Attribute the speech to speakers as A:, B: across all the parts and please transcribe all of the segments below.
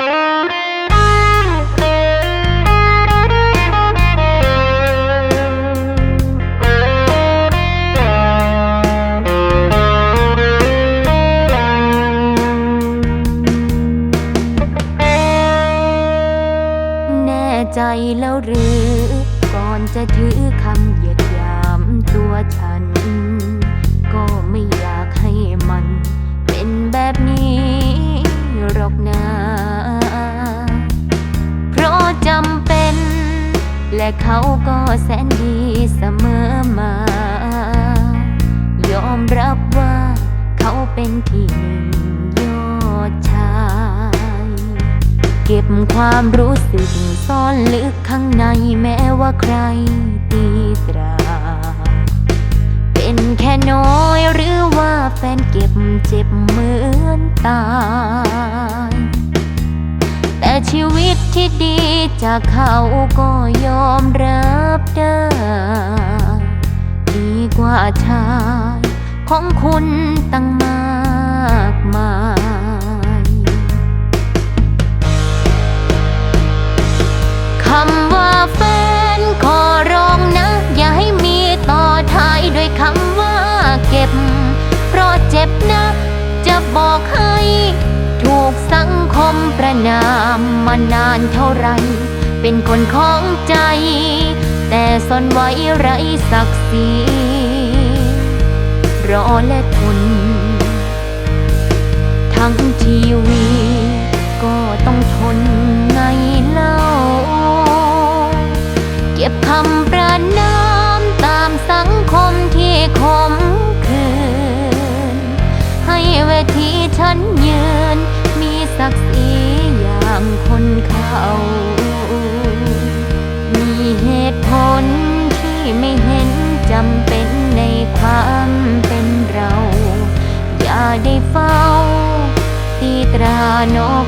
A: แน่ใจแล้วหรือ ก่อนจะถือคำเหยียดหยามตัวฉัน ก็ไม่อยากให้มัน เขาก็แสนดีเสมอมา ยอมรับว่าเขาเป็นที่หนึ่งยอดชาย เก็บความรู้สึกซ่อนลึกข้างในแม้ว่าใครตีตรา เป็นแค่น้อยหรือว่าแฟนเก็บเจ็บเหมือนตายแต่ชีวิตที่ดีจากเขาก็ย ของคุณตั้งมากมายคำว่าแฟนขอร้องนะ อย่าให้มีต่อท้ายด้วยคำว่าเก็บ เพราะเจ็บนะ จะบอกให้ ถูกสังคมประนามมานานเท่าไร เป็นคนของใจ แต่ซ่อนไว้ไรศักดิ์ศรี รอและทน ทั้งชีวีก็ต้องทนไงเล่า เก็บคำประนามตามสังคมที่คมคืน ให้เวทีฉันยืน ต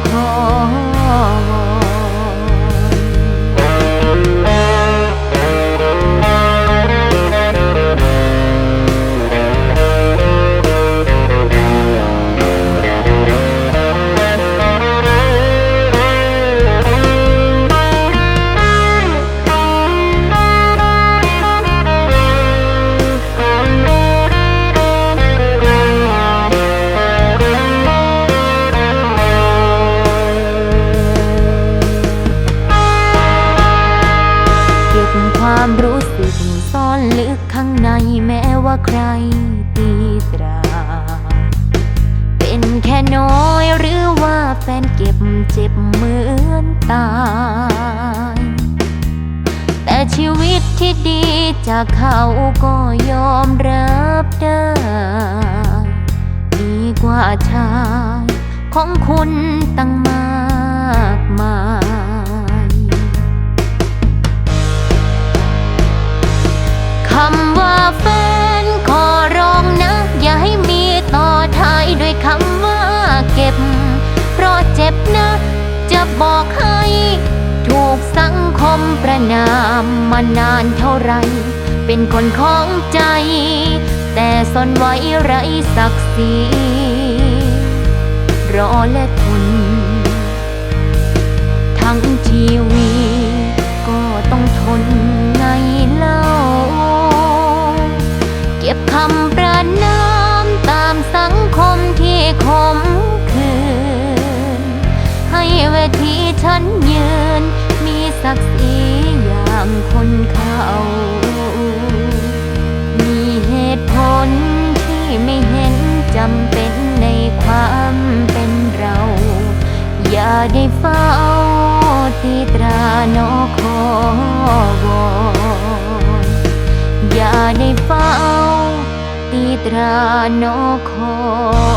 A: ซ่อนลึกข้างในแม้ว่าใครตีตรา เป็นแค่น้อยหรือว่าแฟนเก็บเจ็บเหมือนตาย แต่ชีวิตที่ดีจากเขาก็ยอมรับได้ดีกว่าชายของคุณตั้งมากมายำว่าแฟน ขอร้องนะ อย่าให้มีต่อท้ายด้วยคำว่าเก็บ เพราะเจ็บนะ จะบอกให้ ถูกสังคมประนามมานานเท่าไร เป็นคนของใจ แต่ซ่อนไว้ไรศักดิ์ศรีรอและทนทั้งชีวีก็ ที่ฉันยืน มีศักดิ์ศรีอย่างคนเขา มีเหตุผลที่ไม่เห็นจำเป็นในความเป็นเรา อย่าได้เฝ้าตีตรานอคอวอนอย่าได้เฝ้าตีตรานอคอ